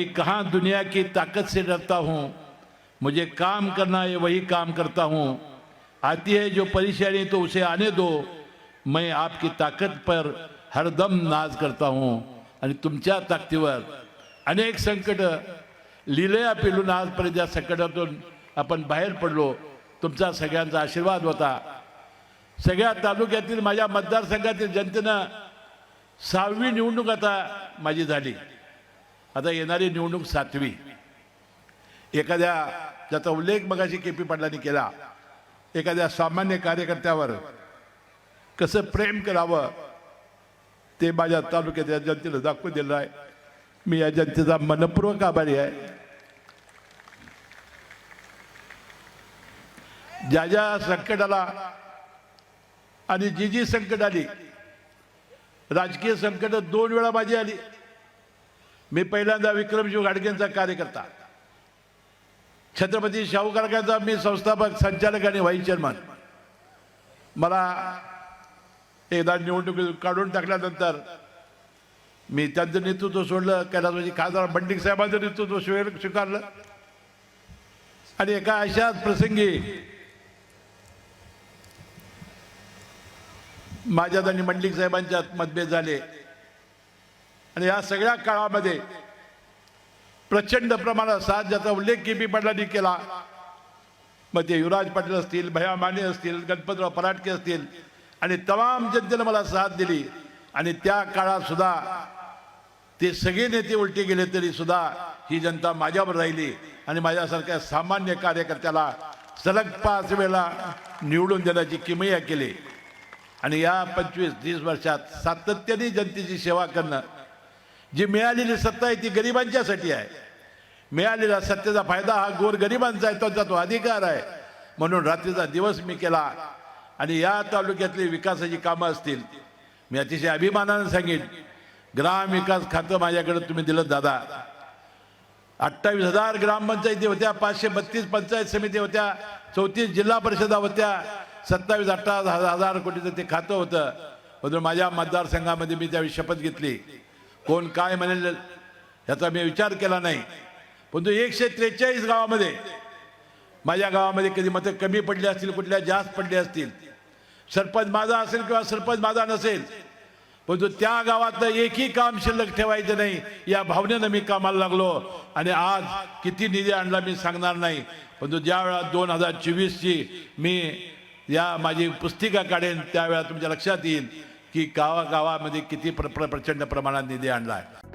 मैं कहाँ दुनिया की ताकत से डरता हूँ? मुझे काम करना है वही काम करता हूँ। आती है जो परेशानी तो उसे आने दो। मैं आपकी ताकद पर हरदम नाज करता हूँ। आणि तुमच्या ताकदीवर अनेक संकट लिलया पेलून आजपर्यंत ज्या संकटातून आपण बाहेर पडलो तुमचा सगळ्यांचा आशीर्वाद होता। सगळ्या तालुक्यातील माझ्या मतदारसंघातील जनतेनं सहावी निवडणूक आता माझी झाली. आता येणारी निवडणूक सातवी. एखाद्या ज्याचा उल्लेख मगाशी के पी पाटलांनी केला एखाद्या सामान्य कार्यकर्त्यावर कसं प्रेम करावं ते माझ्या तालुक्याच्या जनतेला दाखवून दिलं आहे. मी या जनतेचा मनपूर्वक आभारी आहे. ज्या ज्या संकटाला आणि जी जी संकट आली राजकीय संकट दोन वेळा माझी आली. मी पहिल्यांदा विक्रमजीव गाडगेंचा कार्यकर्ता. छत्रपती शाहू गाडगेंचा मी संस्थापक संचालक आणि व्हाईस चेअरमन. मला एकदा निवडणुकीत काढून टाकल्यानंतर मी त्यांचं नेतृत्व सोडलं कैलासवासी खासदार बंडिक साहेबांचं नेतृत्व स्वीकार स्वीकारलं. आणि एका अशाच प्रसंगी माझ्यात आणि मंडलिक साहेबांच्यात मतभेद झाले. आणि या सगळ्या काळामध्ये प्रचंड प्रमाणात साथ ज्याचा उल्लेख के पी पाटलांनी केला. मग ते युवराज पाटील असतील भया माने असतील गणपतराव पराटके असतील आणि तमाम जनतेनं मला साथ दिली. आणि त्या काळात सुद्धा ते सगळे नेते उलटे गेले तरी सुद्धा ही जनता माझ्यावर राहिली. आणि माझ्यासारख्या सामान्य कार्यकर्त्याला सलग पाच वेळा निवडून देण्याची किमया केली. आणि या पंचवीस तीस वर्षात सातत्याने जनतेची सेवा करणं जी मिळालेली सत्ता आहे ती गरिबांच्यासाठी आहे. मिळालेला सत्तेचा फायदा हा गोर गरिबांचा आहे त्यांचा तो अधिकार आहे. म्हणून रात्रीचा दिवस मी केला आणि या तालुक्यातली विकासाची कामं असतील. मी अतिशय अभिमानानं सांगेन ग्राम विकास खातं माझ्याकडे तुम्ही दिलं दादा. अठ्ठावीस हजार ग्रामपंचायती होत्या पाचशे बत्तीस पंचायत समिती होत्या चौतीस जिल्हा परिषदा होत्या सत्तावीस अठ्ठावीस हजार कोटीचं ते खातं होतं. म्हणून माझ्या मतदारसंघामध्ये मी त्यावेळी शपथ घेतली. कोण काय म्हणेल याचा मी विचार केला नाही. परंतु एकशे त्रेचाळीस गावामध्ये माझ्या गावामध्ये कधी मतं कमी पडली असतील कुठल्या जास्त पडले असतील. सरपंच माझा असेल किंवा सरपंच माझा नसेल परंतु त्या गावातलं एकही काम शिल्लक ठेवायचं नाही या भावनेनं मी कामाला लागलो. आणि आज किती निधी आणला मी सांगणार नाही परंतु ज्या वेळा दोन हजार चोवीसची मी या माझी पुस्तिका काढेन त्यावेळा तुमच्या लक्षात येईल. की गावागावामध्ये किती प्र प्र प्रचंड प्रमाणात निधी आणला आहे.